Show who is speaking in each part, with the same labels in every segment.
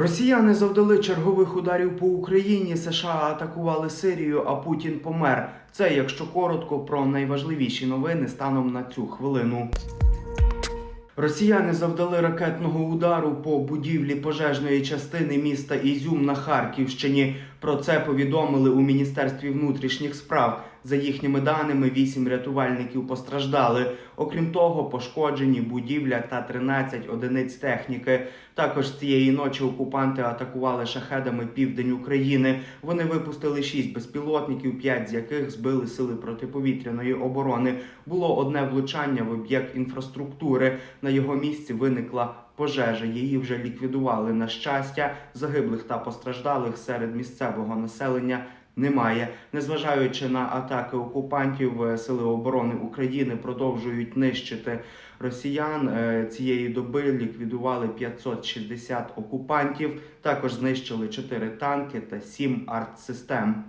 Speaker 1: Росіяни завдали чергових ударів по Україні. США атакували Сирію, а Путін помер. Це, якщо коротко, про найважливіші новини станом на цю хвилину. Росіяни завдали ракетного удару по будівлі пожежної частини міста Ізюм на Харківщині. Про це повідомили у Міністерстві внутрішніх справ. За їхніми даними, вісім рятувальників постраждали. Окрім того, пошкоджені будівля та 13 одиниць техніки. Також цієї ночі окупанти атакували шахедами південь України. Вони випустили шість безпілотників, п'ять з яких збили сили протиповітряної оборони. Було одне влучання в об'єкт інфраструктури. На його місці виникла пожежа. Її вже ліквідували. На щастя, загиблих та постраждалих серед місцевого населення. Немає, незважаючи на атаки окупантів, е, сили оборони України продовжують нищити росіян. Е, Цієї доби ліквідували 560 окупантів. Також знищили 4 танки та 7 артсистем.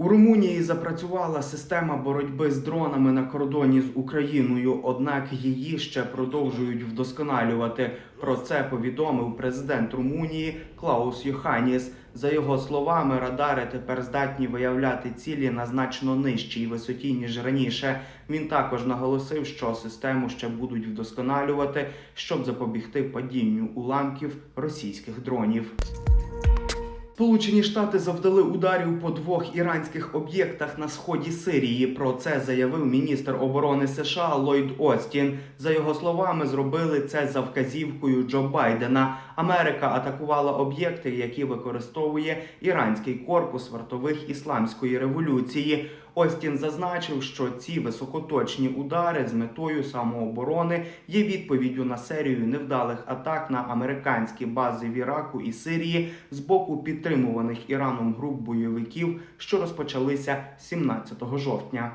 Speaker 1: У Румунії запрацювала система боротьби з дронами на кордоні з Україною, однак її ще продовжують вдосконалювати. Про це повідомив президент Румунії Клаус Йоханіс. За його словами, радари тепер здатні виявляти цілі на значно нижчій висоті ніж раніше. Він також наголосив, що систему ще будуть вдосконалювати, щоб запобігти падінню уламків російських дронів. Сполучені Штати завдали ударів по двох іранських об'єктах на сході Сирії. Про це заявив міністр оборони США Ллойд Остін. За його словами, зробили це за вказівкою Джо Байдена. Америка атакувала об'єкти, які використовує іранський корпус вартових ісламської революції. Остін зазначив, що ці високоточні удари з метою самооборони є відповіддю на серію невдалих атак на американські бази в Іраку і Сирії з боку підтримуваних Іраном груп бойовиків, що розпочалися 17 жовтня.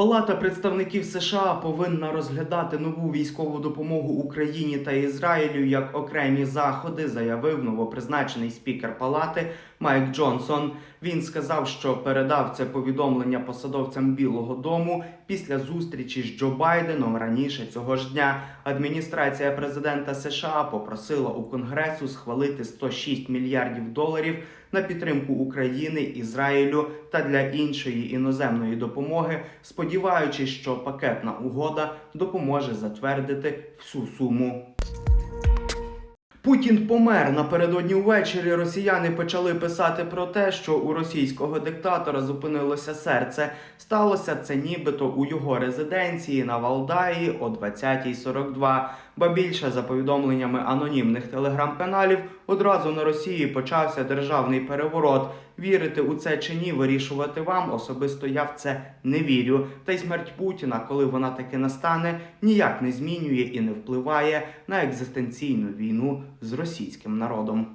Speaker 1: Палата представників США повинна розглядати нову військову допомогу Україні та Ізраїлю як окремі заходи, заявив новопризначений спікер палати Майк Джонсон. Він сказав, що передав це повідомлення посадовцям Білого Дому після зустрічі з Джо Байденом раніше цього ж дня. Адміністрація президента США попросила у Конгресу схвалити 106 мільярдів доларів на підтримку України, Ізраїлю та для іншої іноземної допомоги, сподіваючись, що пакетна угода допоможе затвердити всю суму. Путін помер напередодні ввечері. Росіяни почали писати про те, що у російського диктатора зупинилося серце. Сталося це нібито у його резиденції на Валдаї о 20.42. Ба більше за повідомленнями анонімних телеграм-каналів одразу на Росії почався державний переворот. Вірити у це чи ні, вирішувати вам. Особисто я в це не вірю. Та й смерть Путіна, коли вона таки настане, ніяк не змінює і не впливає на екзистенційну війну з російським народом.